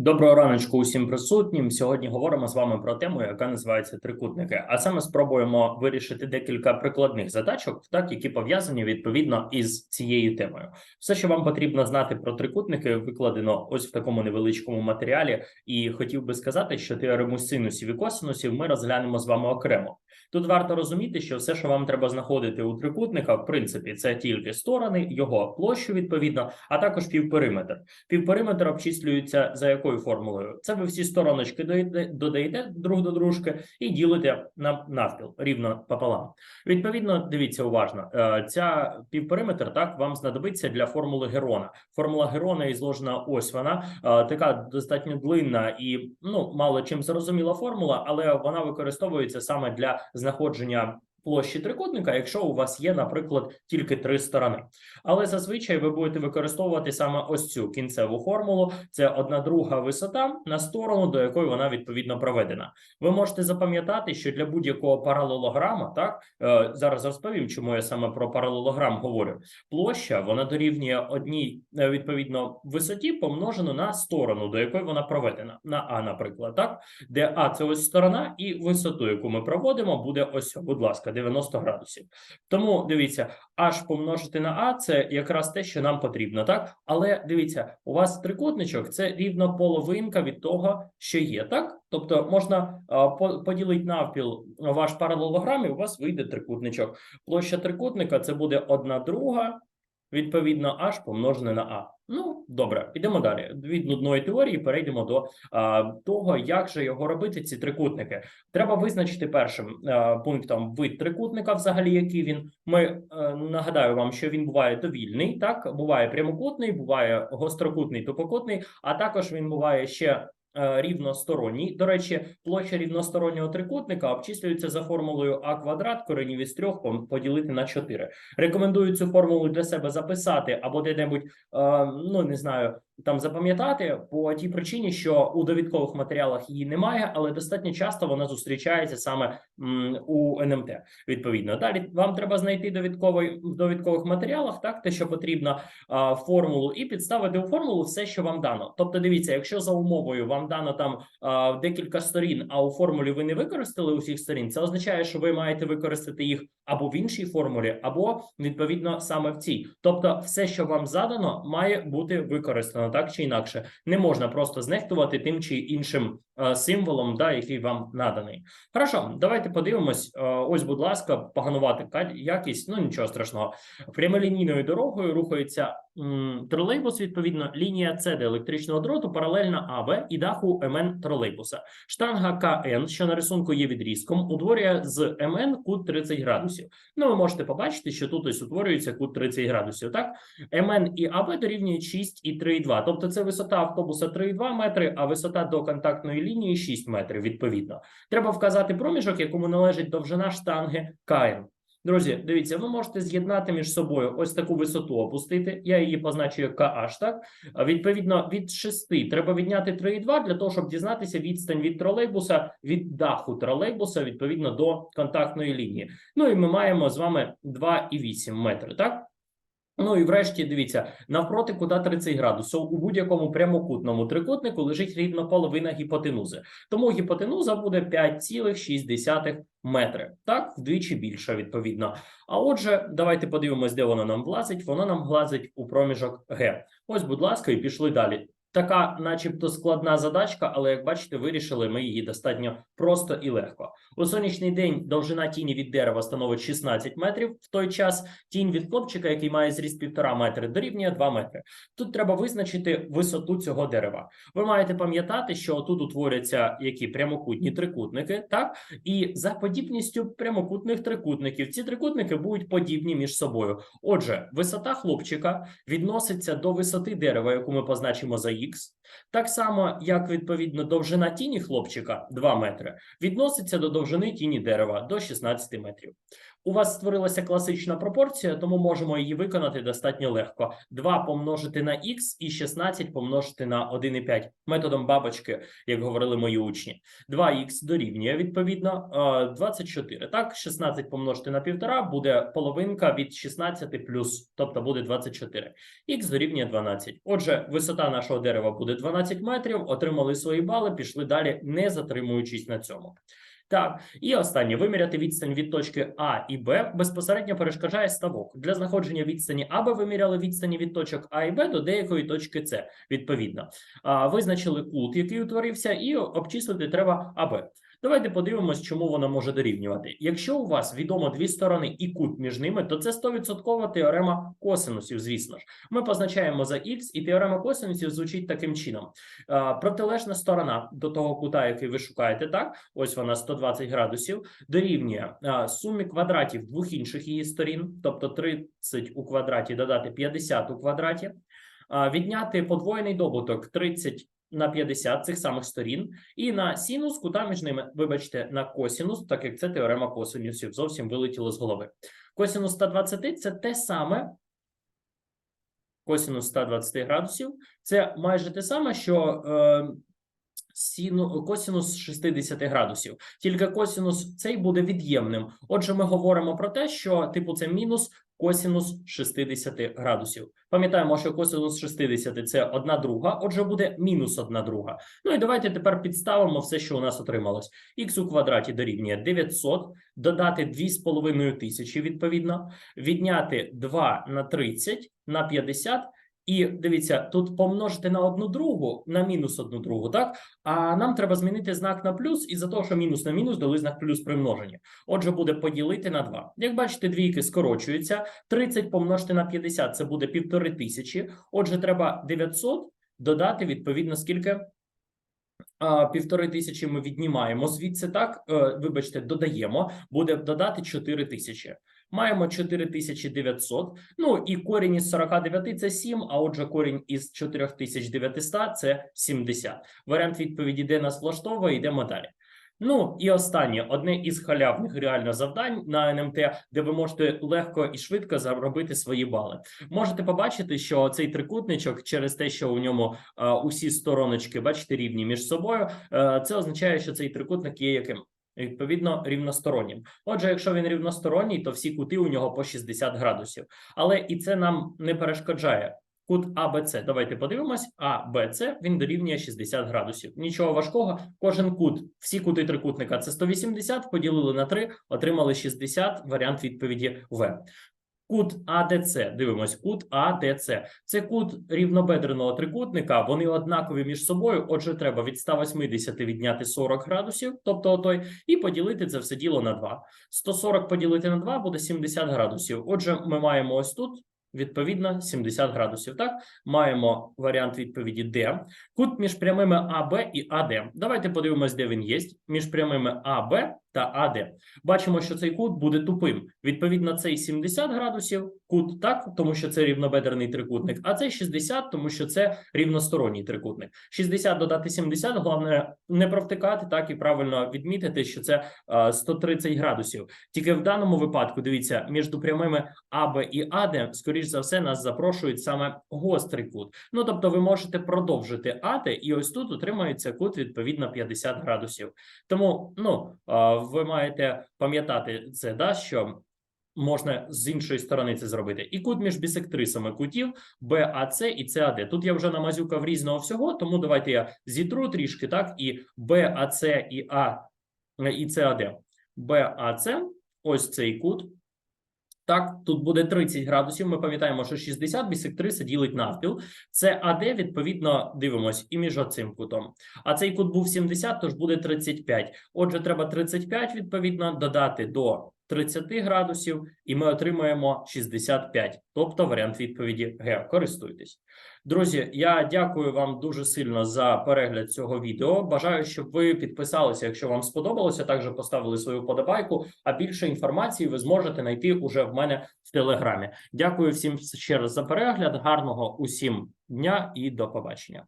Доброго раночку усім присутнім. Сьогодні говоримо з вами про тему, яка називається трикутники. А саме спробуємо вирішити декілька прикладних задачок, так які пов'язані відповідно із цією темою. Все, що вам потрібно знати про трикутники, викладено ось в такому невеличкому матеріалі. І хотів би сказати, що теорему синусів і косинусів ми розглянемо з вами окремо. Тут варто розуміти, що все, що вам треба знаходити у трикутника, в принципі, це тільки сторони, його площу відповідно, а також півпериметр. Півпериметр обчислюється за якою формулою? Це ви всі стороночки додаєте друг до дружки і ділите на навпіл рівно пополам. Відповідно, дивіться уважно. е, Ця півпериметр так вам знадобиться для формули Герона. Формула Герона ізложена ось вона е, така достатньо длинна і ну мало чим зрозуміла формула, але вона використовується саме для знаходження. Площі трикутника, якщо у вас є, наприклад, тільки три сторони, але зазвичай ви будете використовувати саме ось цю кінцеву формулу. Це одна друга висота на сторону, до якої вона відповідно проведена. Ви можете запам'ятати, що для будь-якого паралелограма, так е, зараз розповім, чому я саме про паралелограм говорю. Площа вона дорівнює одній е, відповідно висоті, помножено на сторону, до якої вона проведена. На А, наприклад, так де А це ось сторона, і висоту, яку ми проводимо, буде ось, будь ласка, 90 градусів. Тому дивіться, аж помножити на А це якраз те, що нам потрібно, так? Але дивіться, у вас трикутничок це рівно половинка від того, що є, так? Тобто можна поділити навпіл ваш паралелограм, і у вас вийде трикутничок. Площа трикутника це буде одна друга, відповідно, аж помножене на А. Ну, добре, підемо далі. Від нудної теорії перейдемо до а, того, як же його робити, ці трикутники. Треба визначити першим а, пунктом вид трикутника, взагалі, який він. Ми а, нагадаю вам, що він буває довільний, так буває прямокутний, буває гострокутний, тупокутний, а також він буває ще. Е, Рівносторонній. До речі, площа рівностороннього трикутника обчислюється за формулою а квадрат коренів із трьох поділити на 4. Рекомендую цю формулу для себе записати або де-небудь, е, ну не знаю, там запам'ятати по тій причині, що у довідкових матеріалах її немає, але достатньо часто вона зустрічається саме у НМТ. Відповідно, далі вам треба знайти довідковий в довідкових матеріалах, так те, що потрібно формулу, і підставити у формулу все, що вам дано. Тобто, дивіться, якщо за умовою вам дано там декілька сторін, а у формулі ви не використали усіх сторін, це означає, що ви маєте використати їх або в іншій формулі, або відповідно саме в цій. Тобто, все, що вам задано, має бути використано так чи інакше. Не можна просто знехтувати тим чи іншим символом, да, який вам наданий. Хорошо, давайте подивимось. Е, Ось, будь ласка, поганувати якість. Ну нічого страшного. Прямолінійною дорогою рухається тролейбус. Відповідно, лінія С до електричного дроту паралельна АБ і даху МН тролейбуса. Штанга КН, що на рисунку є відрізком, утворює з МН кут 30 градусів. Ну, ви можете побачити, що тут ось утворюється кут 30 градусів. Так, МН і АБ дорівнюють 6 і 3,2. Тобто це висота автобуса 3,2 метри, а висота до контактної лінії 6 метрів. Відповідно, треба вказати проміжок, якому належить довжина штанги КН. Друзі, дивіться, ви можете з'єднати між собою ось таку висоту опустити. Я її позначу як KH, так? Відповідно, від 6 треба відняти 3,2 для того, щоб дізнатися відстань від тролейбуса, від даху тролейбуса, відповідно до контактної лінії. Ну і ми маємо з вами 2,8 метри, так? Ну і врешті дивіться, навпроти кута 30 градусів у будь-якому прямокутному трикутнику лежить рівно половина гіпотенузи. Тому гіпотенуза буде 5,6 метри. Так, вдвічі більша, відповідно. А отже, давайте подивимось, де вона нам влазить. Вона нам влазить у проміжок Г. Ось, будь ласка, і пішли далі. Така, начебто, складна задачка, але як бачите, вирішили ми її достатньо просто і легко. У сонячний день довжина тіні від дерева становить 16 метрів. В той час тінь від хлопчика, який має зріст 1,5 метри, дорівнює 2 метри. Тут треба визначити висоту цього дерева. Ви маєте пам'ятати, що тут утворяться які прямокутні трикутники, так і за подібністю прямокутних трикутників ці трикутники будуть подібні між собою. Отже, висота хлопчика відноситься до висоти дерева, яку ми позначимо за х, так само як відповідно довжина тіні хлопчика 2 метри відноситься до довжини тіні дерева до 16 метрів. У вас створилася класична пропорція, тому можемо її виконати достатньо легко. 2 помножити на х і 16 помножити на 1,5 методом бабочки, як говорили мої учні. 2х дорівнює відповідно е, 24. Так, 16 помножити на 1,5 буде половинка від 16 плюс, тобто буде 24. Х дорівнює 12. Отже, висота нашого дерева буде 12 метрів. Отримали свої бали, пішли далі, не затримуючись на цьому. Так, і останнє виміряти відстань від точки А і Б безпосередньо перешкоджає ставок. Для знаходження відстані А ви виміряли відстані від точок А і Б до деякої точки С, відповідно. А, визначили кут, який утворився, і обчислити треба АБ. Давайте подивимось, чому вона може дорівнювати. Якщо у вас відомо дві сторони і кут між ними, то це 100% теорема косинусів, звісно ж. Ми позначаємо за х, і теорема косинусів звучить таким чином. Протилежна сторона до того кута, який ви шукаєте, так, ось вона 120 градусів, дорівнює сумі квадратів двох інших її сторін, тобто 30 у квадраті додати 50 у квадраті, відняти подвоєний добуток 30 на 50 цих самих сторін, і на синус кута між ними, вибачте, на косінус, так як це теорема косинусів, зовсім вилетіло з голови. Косінус 120 – це те саме, косінус 120 градусів, це майже те саме, що е, сіну, косінус 60 градусів. Тільки косінус цей буде від'ємним. Отже, ми говоримо про те, що типу це мінус косінус 60 градусів. Пам'ятаємо, що косинус 60 – це одна друга, отже, буде мінус одна друга. Ну і давайте тепер підставимо все, що у нас отрималось. Х у квадраті дорівнює 900, додати 2,5 тисячі, відповідно, відняти 2 на 30 на 50, і дивіться, тут помножити на одну другу, на мінус одну другу, так? А нам треба змінити знак на плюс, і за того, що мінус на мінус дали знак плюс при множенні. Отже, буде поділити на 2. Як бачите, двійки скорочуються. 30 помножити на 50 – це буде півтори тисячі. Отже, треба 900 додати, відповідно, скільки? Півтори тисячі ми віднімаємо звідси, так, е, вибачте, додаємо, буде додати 4 тисячі. Маємо 4900, ну і корінь із 49 – це 7, а отже корінь із 4900 – це 70. Варіант відповіді, де нас влаштовує, йдемо далі. Ну і останнє, одне із халявних реально завдань на НМТ, де ви можете легко і швидко заробити свої бали. Можете побачити, що цей трикутничок, через те, що у ньому е, усі стороночки, бачите, рівні між собою, е, це означає, що цей трикутник є яким? Відповідно, рівностороннім. Отже, якщо він рівносторонній, то всі кути у нього по 60 градусів. Але і це нам не перешкоджає. Кут АБЦ. Давайте подивимось. АБЦ він дорівнює 60 градусів. Нічого важкого. Кожен кут, всі кути трикутника це 180, поділили на 3, отримали 60. Варіант відповіді В. Кут АДЦ. Дивимось, кут АДЦ. Це кут рівнобедреного трикутника. Вони однакові між собою. Отже, треба від 180 відняти 40 градусів, тобто отой, і поділити це все діло на 2. 140 поділити на 2 буде 70 градусів. Отже, ми маємо ось тут. Відповідно, 70 градусів. Так, маємо варіант відповіді Д. Кут між прямими АБ і АД. Давайте подивимось, де він є. Між прямими АБ та АД. Бачимо, що цей кут буде тупим. Відповідно, цей 70 градусів кут, так, тому що це рівнобедрений трикутник, а цей 60, тому що це рівносторонній трикутник. 60 додати 70, головне не провтикати, так і правильно відмітити, що це е, 130 градусів. Тільки в даному випадку, дивіться, між прямими АБ і АД, скоріш за все, нас запрошують саме гострий кут. Ну, тобто, ви можете продовжити АД, і ось тут утримується кут відповідно 50 градусів. Тому, ну, е, ви маєте пам'ятати це, да, що можна з іншої сторони це зробити. І кут між бісектрисами кутів БАЦ і ЦАД. Тут я вже намазюкав різного всього, тому давайте я зітру трішки, так, і БАЦ і А і ЦАД. БАЦ, ось цей кут. Так, тут буде 30 градусів. Ми пам'ятаємо, що 60 бісектриса ділить навпіл. Це АД, відповідно, дивимось і між оцим кутом. А цей кут був 70, тож буде 35. Отже, треба 35, відповідно, додати до 30 градусів, і ми отримаємо 65. Тобто варіант відповіді Г. Користуйтесь. Друзі, я дякую вам дуже сильно за перегляд цього відео. Бажаю, щоб ви підписалися, якщо вам сподобалося. Також поставили свою подобайку. А більше інформації ви зможете знайти уже в мене в телеграмі. Дякую всім ще раз за перегляд. Гарного усім дня і до побачення.